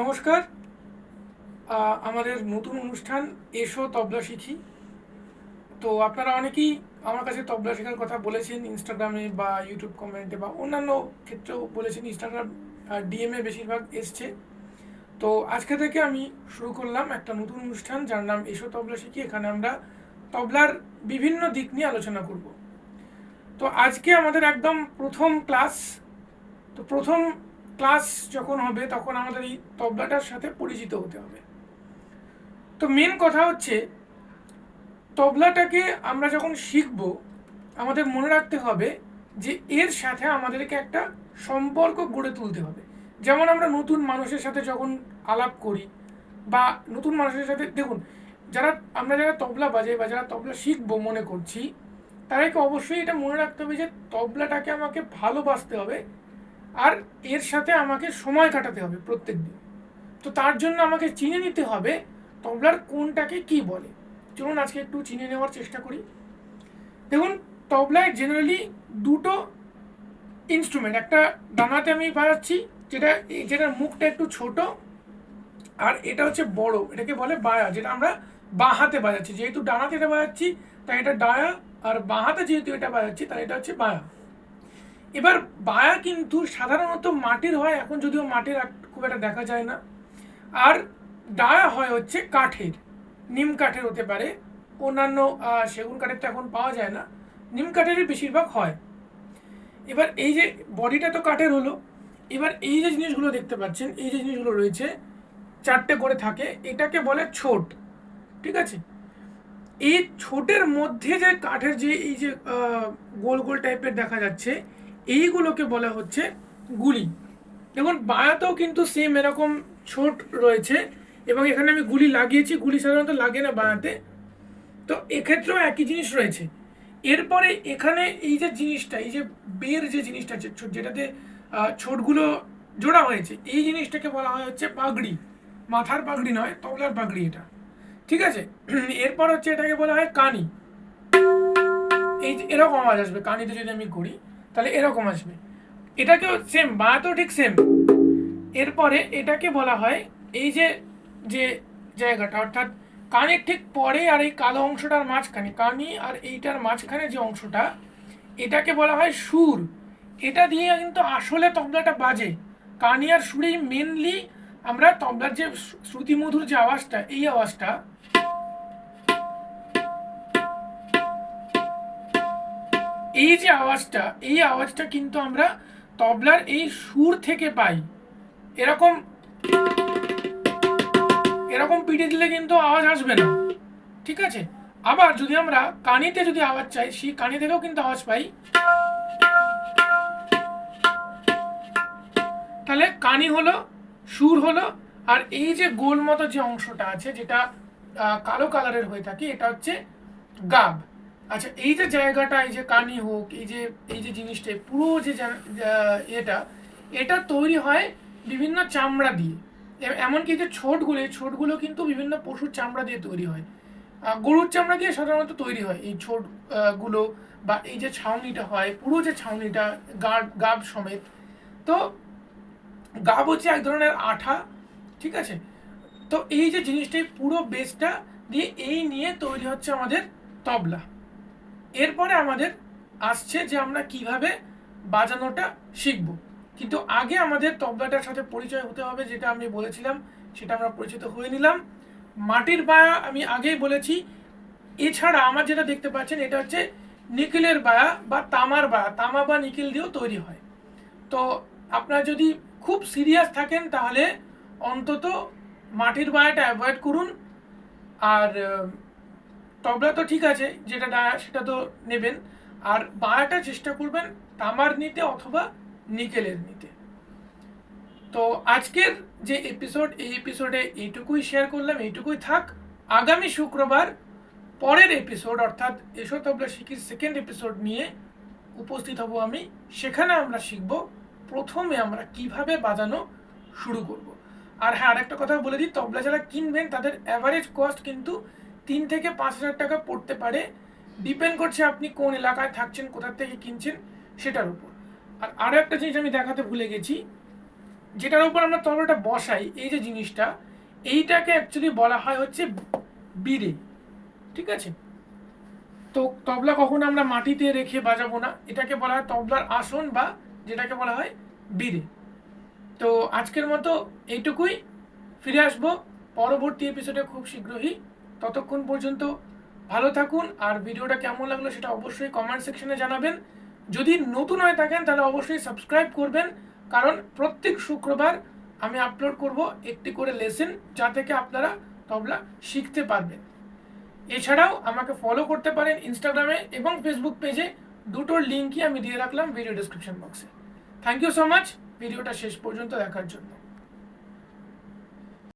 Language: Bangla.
নমস্কার। আমাদের নতুন অনুষ্ঠান এসো তবলা শিখি। তো আপনারা অনেকেই আমার কাছে তবলা শেখার কথা বলেছেন ইনস্টাগ্রামে বা ইউটিউব কমেন্টে বা অন্যান্য ক্ষেত্রেও বলেছেন। ইনস্টাগ্রাম ডিএমএ বেশিরভাগ এসছে। তো আজকে থেকে আমি শুরু করলাম একটা নতুন অনুষ্ঠান যার নাম এসো তবলা শিখি। এখানে আমরা তবলার বিভিন্ন দিক নিয়ে আলোচনা করব। তো আজকে আমাদের একদম প্রথম ক্লাস। তো প্রথম ক্লাস যখন হবে, তখন আমাদের এই তবলাটার সাথে পরিচিত হতে হবে। তো মেন কথা হচ্ছে, তবলাটাকে আমরা যখন শিখব, আমাদের মনে রাখতে হবে যে এর সাথে আমাদেরকে একটা সম্পর্ক গড়ে তুলতে হবে। যেমন আমরা নতুন মানুষের সাথে যখন আলাপ করি, বা নতুন মানুষের সাথে, দেখুন, যারা, আমরা যারা তবলা বাজাই বা যারা তবলা শিখব মনে করছি, তাদেরকে অবশ্যই এটা মনে রাখতে হবে যে তবলাটাকে আমাকে ভালোবাসতে হবে আর এর সাথে আমাকে সময় কাটাতে হবে প্রত্যেক দিন। তো তার জন্য আমাকে চিনে নিতে হবে তবলার কোনটাকে কি বলে। চলুন আজকে একটু চিনে নেওয়ার চেষ্টা করি। দেখুন, তবলায় জেনারেলি দুটো ইনস্ট্রুমেন্ট একটা ডানাতে আমি বাজাচ্ছি, যেটা যেটার মুখটা একটু ছোট, আর এটা হচ্ছে বড়, এটাকে বলে বায়া, যেটা আমরা বাঁ হাতে বাজাচ্ছি। যেহেতু ডানাতে এটা বাজাচ্ছি, তাই এটা ডায়া, আর বাঁ হাতে যেহেতু এটা বাজাচ্ছি তাই এটা হচ্ছে বায়া। এবার বায়া কিন্তু সাধারণত মাটির হয়, এখন যদিও মাটির খুব একটা দেখা যায় না। আর ডায়া হয় হচ্ছে কাঠের, নিম কাঠের হতে পারে। অন্যান্য সেগুন কাঠের তো এখন পাওয়া যায় না। নিম কাঠেরই বেশিরভাগ হয়। এবার এই যে বডিটা তো কাঠের হলো। এবার এই যে জিনিসগুলো দেখতে পাচ্ছেন, এই যে জিনিসগুলো রয়েছে, চারটে করে থাকে। এটাকে বলে ছোট, ঠিক আছে? এই ছোটের মধ্যে যে কাঠের যে এই যে গোল গোল টাইপের দেখা যাচ্ছে এইগুলোকে বলা হচ্ছে গুলি। দেখুন বায়াতেও কিন্তু সেম এরকম ছোট রয়েছে। এবং এখানে আমি গুলি লাগিয়েছি, গুলি সাধারণত লাগে না বায়াতে। তো এক্ষেত্রেও একই জিনিস রয়েছে। এরপরে এখানে এই যে জিনিসটা, এই যে বের যে জিনিসটা আছে যেটাতে ছোটগুলো জোড়া হয়েছে, এই জিনিসটাকে বলা হয় হচ্ছে পাগড়ি। মাথার পাগড়ি নয়, তবলার পাগড়ি এটা। ঠিক আছে? এরপর হচ্ছে এটাকে বলা হয় কানি। এই এরকম আওয়াজ আসবে, কানিতে যদি আমি করি তাহলে এরকম আসবে। এটাকেও সেম বাঁয়াতেও ঠিক সেম এরপরে এটাকে বলা হয় এই যে যে জায়গাটা, অর্থাৎ কানের ঠিক পরে আর এই কালো অংশটার মাঝখানে, কানি আর এইটার মাঝখানে যে অংশটা, এটাকে বলা হয় সুর। এটা দিয়ে কিন্তু আসলে তবলাটা বাজে। কানি আর সুরেই মেনলি আমরা তবলার যে শ্রুতিমধুর যে আওয়াজটা, এই আওয়াজটা এই যে আওয়াজটা, এই আওয়াজটা কিন্তু আমরা তবলার এই সুর থেকে পাই। এরকম এরকম পিটে দিলে কিন্তু আওয়াজ আসবে না। ঠিক আছে? আবার যদি আমরা কানিতে যদি আওয়াজ চাই, সেই কানি থেকেও কিন্তু আওয়াজ পাই। তাহলে কানি হলো, সুর হলো, আর এই যে গোল মতো যে অংশটা আছে, যেটা কালো কালারের হয়ে থাকে, এটা হচ্ছে গাব। আচ্ছা এই যে জায়গাটা এই যে কানি হোক এই যে এই যে জিনিসটা পুরো যে এটা এটা তৈরি হয় বিভিন্ন চামড়া দিয়ে। এমনকি যে ছোটগুলো এই ছোটগুলো কিন্তু বিভিন্ন পশুর চামড়া দিয়ে তৈরি হয়। গরুর চামড়া দিয়ে সাধারণত তৈরি হয় এই ছোট আহ, গুলো বা এই যে ছাউনিটা হয় পুরো যে ছাউনিটা গাব গাব সমেত। তো গাব হচ্ছে এক ধরনের আঠা ঠিক আছে? তো এই যে জিনিসটা এই পুরো বেসটা দিয়ে এই নিয়ে তৈরি হচ্ছে আমাদের তবলা। এরপরে আমাদের আসছে যে আমরা কীভাবে বাজানোটা শিখব। কিন্তু আগে আমাদের তবলাটার সাথে পরিচয় হতে হবে, যেটা আমি বলেছিলাম, সেটা আমরা পরিচিত হয়ে নিলাম। মাটির বায়া আমি আগেই বলেছি। এছাড়া আমার যেটা দেখতে পাচ্ছেন, এটা হচ্ছে নিকেলের বায়া বা তামার বায়া। তামা বা নিকেল দিয়েও তৈরি হয়। তো আপনারা যদি খুব সিরিয়াস থাকেন, তাহলে অন্তত মাটির বায়াটা অ্যাভয়েড করুন। আর তবলা তো ঠিক আছে, যেটা ডায়া সেটা তো নেবেন। আর বায়াটা চেষ্টা করবেন তামার নিতে অথবা নিকেলের নিতে। তো আজকের যে এপিসোড এই এপিসোডে এইটুকুই শেয়ার করলাম, এইটুকুই থাক। আগামী শুক্রবার পরের এপিসোড অর্থাৎ এসো তবলা শিখির সেকেন্ড এপিসোড নিয়ে উপস্থিত হব আমি। সেখানে আমরা শিখব প্রথমে আমরা কীভাবে বাজানো শুরু করব। আর হ্যাঁ আরেকটা কথা বলে দিই, তবলা যারা কিনবেন, তাদের অ্যাভারেজ কস্ট কিন্তু তিন থেকে পাঁচ হাজার টাকা পড়তে পারে। ডিপেন্ড করছে আপনি কোন এলাকায় থাকছেন কোথার থেকে কিনছেন, সেটার উপর। আর আরও একটা জিনিস আমি দেখাতে ভুলে গেছি, যেটার উপর আমরা তবলাটা বসাই, এই যে জিনিসটা, এইটাকে অ্যাকচুয়ালি বলা হয় হচ্ছে বিড়ে, ঠিক আছে? তো তবলা কখনো আমরা মাটিতে রেখে বাজাবো না, এটাকে বলা হয় তবলার আসন বা যেটাকে বলা হয় বিড়ে। তো আজকের মতো এইটুকুই, ফিরে আসব পরবর্তী এপিসোডে খুব শীঘ্রই। ততক্ষণ পর্যন্ত ভালো থাকুন, আর ভিডিওটা কেমন লাগল সেটা অবশ্যই কমেন্ট সেকশনে জানাবেন। যদি নতুন হয়ে থাকেন, তাহলে অবশ্যই সাবস্ক্রাইব করবেন, কারণ প্রত্যেক শুক্রবার আমি আপলোড করব একটি করে লেসেন যা থেকে আপনারা তবলা শিখতে পারবেন। এছাড়াও আমাকে ফলো করতে পারেন ইনস্টাগ্রামে এবং ফেসবুক পেজে দুটোর লিঙ্কই আমি দিয়ে রাখলাম ভিডিও ডিসক্রিপশন বক্সে থ্যাংক ইউ সো মাচ ভিডিওটা শেষ পর্যন্ত দেখার জন্য।